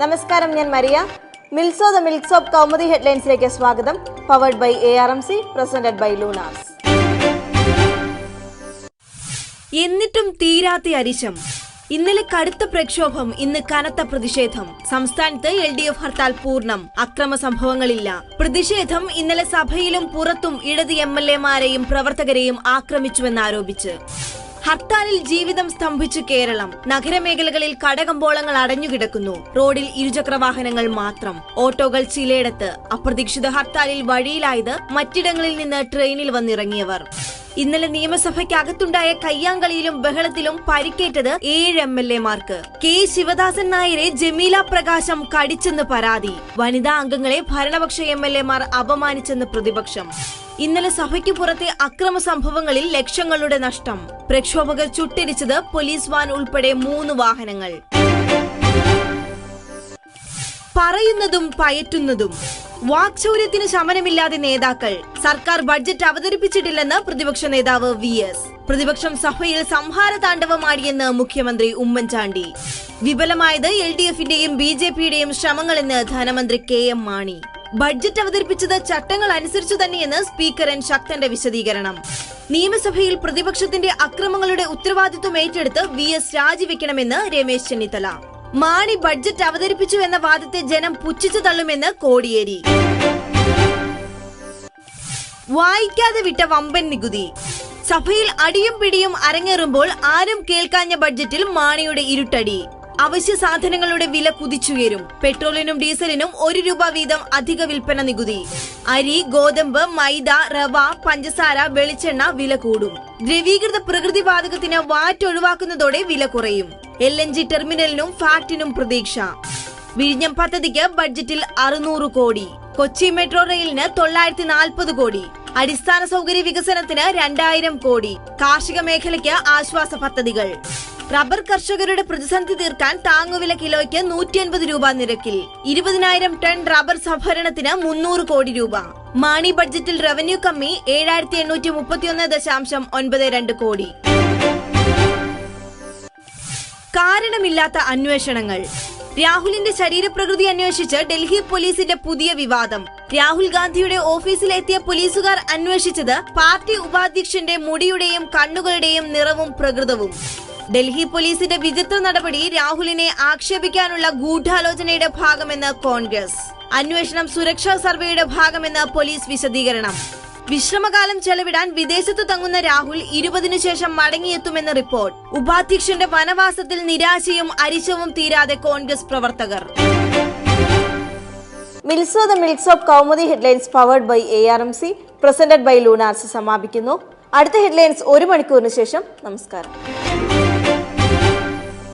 നമസ്കാരം ഞാൻ മരിയ. മിൽസോ ദ മിൽക്സ് ഓഫ് കൗമുദി ഹെഡ്ലൈൻസിലേക്ക് സ്വാഗതം. Powered by A R M C presented by Lunars. എന്നിട്ടും തീരാത്ത അരിശം. ഇന്നലെ കടുത്ത പ്രക്ഷോഭം ഇന്ന് കനത്ത പ്രതിഷേധം. സംസ്ഥാനത്ത് എൽ ഡി എഫ് ഹർത്താൽ പൂർണം. അക്രമ സംഭവങ്ങളില്ല. പ്രതിഷേധം ഇന്നലെ സഭയിലും പുറത്തും ഇടത് എം എൽ എമാരെയും പ്രവർത്തകരെയും ആക്രമിച്ചുവെന്നാരോപിച്ച്. ഹർത്താലിൽ ജീവിതം സ്തംഭിച്ചു കേരളം. നഗരമേഖലകളിൽ കടകമ്പോളങ്ങൾ അടഞ്ഞുകിടക്കുന്നു. റോഡിൽ ഇരുചക്ര വാഹനങ്ങൾ മാത്രം. ഓട്ടോകൾ ചിലയിടത്ത്. അപ്രതീക്ഷിത ഹർത്താലിൽ വഴിയിലായത് മറ്റിടങ്ങളിൽ നിന്ന് ട്രെയിനിൽ വന്നിറങ്ങിയവർ. ഇന്നലെ നിയമസഭയ്ക്കകത്തുണ്ടായ കയ്യാങ്കളിയിലും ബഹളത്തിലും പരിക്കേറ്റത് ഏഴ് എം എൽ എമാർക്ക് കെ ശിവദാസൻ നായരെ ജമീല പ്രകാശം കടിച്ചെന്ന് പരാതി. വനിതാ അംഗങ്ങളെ ഭരണപക്ഷ എം എൽ എമാർ അപമാനിച്ചെന്ന് പ്രതിപക്ഷം. ഇന്നലെ സഭയ്ക്ക് പുറത്തെ അക്രമ സംഭവങ്ങളിൽ ലക്ഷങ്ങളുടെ നഷ്ടം. പ്രക്ഷോഭകർ ചുട്ടരിച്ചത് പോലീസ് വാൻ ഉൾപ്പെടെ മൂന്ന് വാഹനങ്ങൾ. പറയുന്നതും പയറ്റുന്നതും. വാക്ചൗര്യത്തിന് ശമനമില്ലാതെ നേതാക്കൾ. സർക്കാർ ബഡ്ജറ്റ് അവതരിപ്പിച്ചിട്ടില്ലെന്ന് പ്രതിപക്ഷ നേതാവ് വി എസ്. പ്രതിപക്ഷം സഭയിൽ സംഹാര താണ്ഡവമാടിയെന്ന് മുഖ്യമന്ത്രി ഉമ്മൻചാണ്ടി. വിപുലമായത് എൽ ഡി എഫിന്റെയും ബി ജെ പിയുടെയും ശ്രമങ്ങളെന്ന് ധനമന്ത്രി കെ എം മാണി. ബഡ്ജറ്റ് അവതരിപ്പിച്ചത് ചട്ടങ്ങൾ അനുസരിച്ചു തന്നെയെന്ന് സ്പീക്കർ എൻ ശക്തന്റെ വിശദീകരണം. നിയമസഭയിൽ പ്രതിപക്ഷത്തിന്റെ അക്രമങ്ങളുടെ ഉത്തരവാദിത്വം ഏറ്റെടുത്ത് വി എസ് രാജിവെക്കണമെന്ന് രമേശ് ചെന്നിത്തല. മാണി ബഡ്ജറ്റ് അവതരിപ്പിച്ചു എന്ന വാദത്തെ ജനം പുച്ഛിച്ചു തള്ളുമെന്ന് കോടിയേരി. വായിക്കാതെ വിട്ട വമ്പൻ നികുതി. സഭയിൽ അടിയും പിടിയും അരങ്ങേറുമ്പോൾ ആരും കേൾക്കാഞ്ഞ ബഡ്ജറ്റിൽ മാണിയുടെ ഇരുട്ടടി. അവശ്യ സാധനങ്ങളുടെ വില കുതിച്ചുയരും. പെട്രോളിനും ഡീസലിനും ഒരു രൂപ വീതം അധിക വിൽപ്പന നികുതി. അരി ഗോതമ്പ് മൈദ റവ പഞ്ചസാര വെളിച്ചെണ്ണ വില കൂടും. ദ്രവീകൃത പ്രകൃതിവാതകത്തിന് വാറ്റ് ഒഴിവാക്കുന്നതോടെ വില കുറയും. എൽ എൻ ജി ടെർമിനലിനും ഫാക്ടിനും പ്രതീക്ഷ. വിഴിഞ്ഞം പദ്ധതിക്ക് ബഡ്ജറ്റിൽ അറുന്നൂറ് കോടി. കൊച്ചി മെട്രോ റെയിലിന് തൊള്ളായിരത്തി നാൽപ്പത് കോടി. അടിസ്ഥാന സൗകര്യ വികസനത്തിന് രണ്ടായിരം കോടി. കാർഷിക മേഖലയ്ക്ക് ആശ്വാസ പദ്ധതികൾ. റബ്ബർ കർഷകരുടെ പ്രതിസന്ധി തീർക്കാൻ താങ്ങുവില കിലോയ്ക്ക് നൂറ്റി അൻപത് രൂപ നിരക്കിൽ. ഇരുപതിനായിരം ടൺ റബ്ബർ സംഭരണത്തിന് മുന്നൂറ് കോടി രൂപ. മാണി ബഡ്ജറ്റിൽ റവന്യൂ കമ്മി ഏഴായിരത്തി എണ്ണൂറ്റി മുപ്പത്തിയൊന്ന് ദശാംശം ഒൻപത് രണ്ട് കോടി. കാരണമില്ലാത്ത അന്വേഷണങ്ങൾ. രാഹുലിന്റെ ശരീരപ്രകൃതി അന്വേഷിച്ച് ഡൽഹി പോലീസിന്റെ പുതിയ വിവാദം. രാഹുൽ ഗാന്ധിയുടെ ഓഫീസിലെത്തിയ പോലീസുകാർ അന്വേഷിച്ചത് പാർട്ടി ഉപാധ്യക്ഷന്റെ മുടിയുടെയും കണ്ണുകളുടെയും നിറവും പ്രകൃതവും. ഡൽഹി പോലീസിന്റെ വിചിത്ര നടപടി രാഹുലിനെ ആക്ഷേപിക്കാനുള്ള ഗൂഢാലോചനയുടെ ഭാഗമെന്ന് കോൺഗ്രസ്. അന്വേഷണം സുരക്ഷാ സർവേയുടെ ഭാഗമെന്ന് പോലീസ് വിശദീകരണം. വിശ്രമകാലം ചെലവിടാൻ വിദേശത്ത് തങ്ങുന്ന രാഹുൽ ഇരുപതിനു ശേഷം മടങ്ങിയെത്തുമെന്ന് റിപ്പോർട്ട്. ഉപാധ്യക്ഷന്റെ വനവാസത്തിൽ നിരാശയും അരിശവും തീരാതെ കോൺഗ്രസ് പ്രവർത്തകർ. മിൽസോ the mills of Kaumudi headlines powered by A R M C presented by Lunars സമാപിക്കുന്നു. അടുത്ത ഹെഡ്ലൈൻസ് ഒരു മണിക്കൂറിന് ശേഷം നമസ്കാരം.